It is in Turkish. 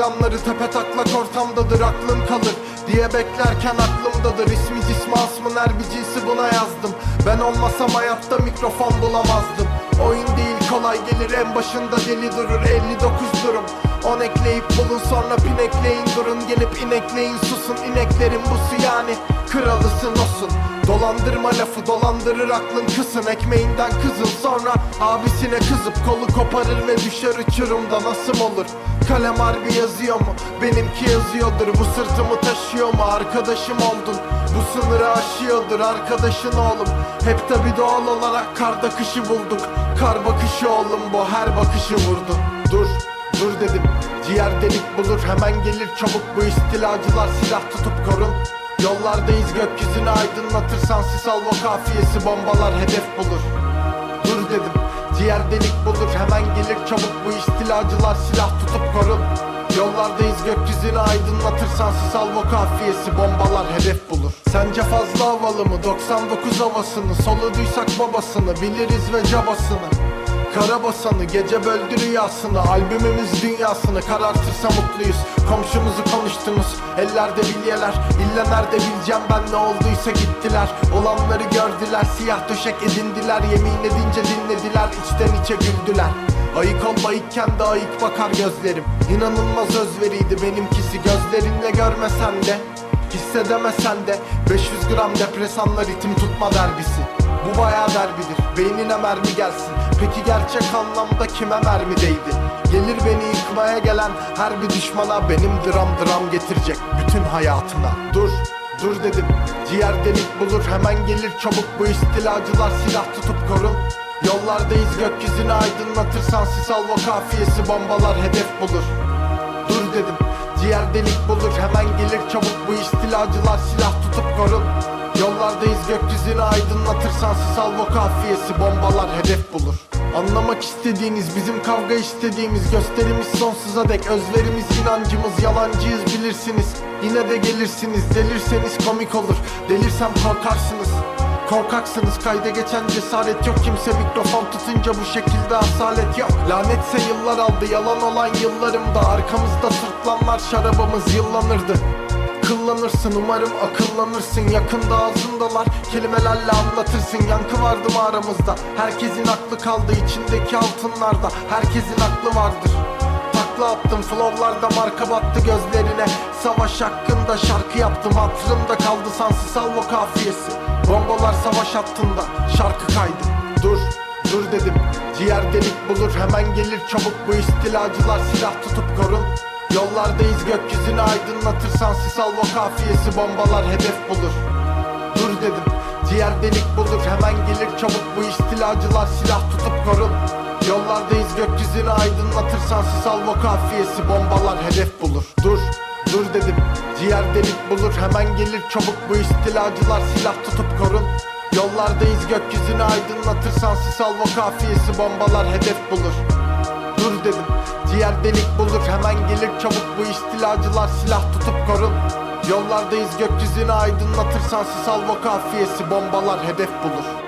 sloganları tepe taklak ortamdadır aklım kalır Diye beklerken aklımdadır. İsmi cismi asmın her bir cinsi buna yazdım. Ben olmasam hayatta mikrofon bulamazdım kolay gelir en başında deli durur 59 durum. 10 ekleyip bulun sonra pinekleyin durun Gelip inekleyin susun. İneklerin busu yani Kralısın olsun. Dolandırma lafı dolandırır aklın kısın. Ekmeğinden kızın sonra abisine kızıp Kolu koparır ve düşer uçurumda nasıl olur? Kalem harbi yazıyor mu? Benimki yazıyordur. Bu sırtımı taşıyor mu? Arkadaşım oldun. Bu sınırı aşıyordur arkadaşın oğlum. Hep tabi doğal olarak karda kışı bulduk Kar bakışı oğlum bu her bakışı vurdu. Dur Dur dedim ciğer delik bulur. Hemen gelir çabuk bu istilacılar silah tutup korun. Yollardayız gökyüzünü aydınlatırsan sis alma kafiyesi bombalar hedef bulur. Dur dedim ciğer delik bulur. Hemen gelir çabuk bu istilacılar silah tutup korun Yollardayız gökyüzünü aydınlatırsan alma kafiyesi bombalar hedef bulur. Sence fazla havalı mı? 99 havasını. Soluduysak babasını biliriz ve cabasını. Karabasanı gece böldü rüyasını. Albümümüz dünyasını karartırsa mutluyuz. Komşumuzu konuştunuz ellerde bilyeler. İlla nerede bileceğim ben ne olduysa gittiler. Olanları gördüler siyah döşek edindiler. Yemin edince dinlediler içten içe güldüler Ayık ol ayıkken de ayık bakar gözlerim. İnanılmaz özveriydi benimkisi Gözlerinle görmesen de Hissedemesen de. 500 gram depresanla ritim tutma derbisi. Bu bayağı derbidir beynine mermi gelsin. Peki gerçek anlamda kime mermi değdi? Gelir beni yıkmaya gelen her bir düşmana Benim dram dram getirecek bütün hayatına. Dur dur dedim. Ciğer delik bulur Hemen gelir çabuk. Bu istilacılar silah tutup korun Yollardayız gökyüzünü aydınlatırsan sis alma kafiyesi bombalar hedef bulur. Dur dedim Ciğer delik bulur hemen gelir çabuk. Bu istilacılar silah tutup korun Yollardayız gökyüzünü aydınlatırsan sis alma kafiyesi bombalar hedef bulur. Anlamak istediğiniz bizim kavga istediğimiz Gösterimiz sonsuza dek. Özverimiz inancımız Yalancıyız bilirsiniz. Yine de gelirsiniz Delirseniz komik olur. Delirsem korkarsınız Korkaksınız kayda geçen cesaret yok. Kimse mikrofon tutunca bu şekilde asalet yok. Lanetse yıllar aldı yalan olan yıllarımda. Arkamızda sırtlanlar şarabımız yıllanırdı. Kıllanırsın umarım akıllanırsın. Yakında ağzındalar kelimelerle anlatırsın. Yankı vardı mı aramızda Herkesin aklı kaldı içindeki altınlarda. Herkesin aklı vardır. Takla attım flowlarda marka battı gözlerine. Savaş hakkında şarkı yaptım hatırımda kaldı sansız salvo kafiyesi Bombalar savaş hattında şarkı kaydı. Dur dur dedim ciğer delik bulur hemen gelir çabuk. Bu istilacılar silah tutup korun. Yollardayız gökyüzünü aydınlatırsan sis alma kafiyesi bombalar hedef bulur. Dur dedim ciğer delik bulur hemen gelir çabuk. Bu istilacılar silah tutup korun. Yollardayız gökyüzünü aydınlatırsan sis alma kafiyesi bombalar hedef bulur. Dur dur dedim. Ciğer delik bulur hemen gelir çabuk. Bu istilacılar silah tutup korun. Yollardayız gökyüzünü aydınlatırsan sis alma kafiyesi. Bombalar hedef bulur. Dur dedim. Ciğer delik bulur hemen gelir çabuk. Bu istilacılar silah tutup korun. Yollardayız gökyüzünü aydınlatırsan sis alma kafiyesi. Bombalar hedef bulur